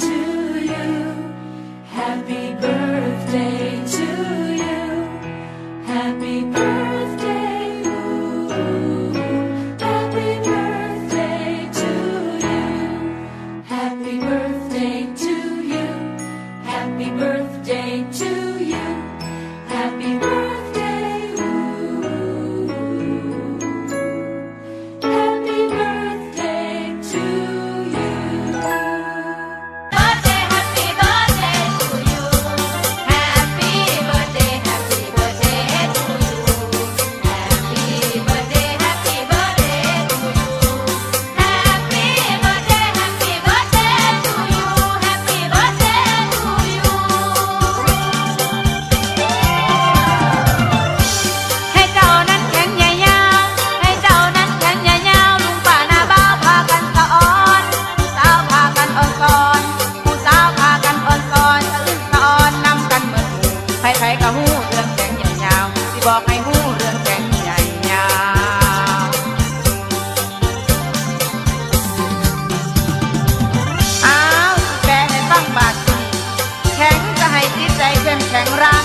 to you. Happy birthday to you. Happy birthday. Ooh. Happy birthday to you. Happy birthday to you. Happy birthday to you. บอกให้หูเรื่องแต่งใหญ่ยาอ้าวแต่ให้ฟังบาดแข็งจะให้จิตใจเข้มแข็งร่าง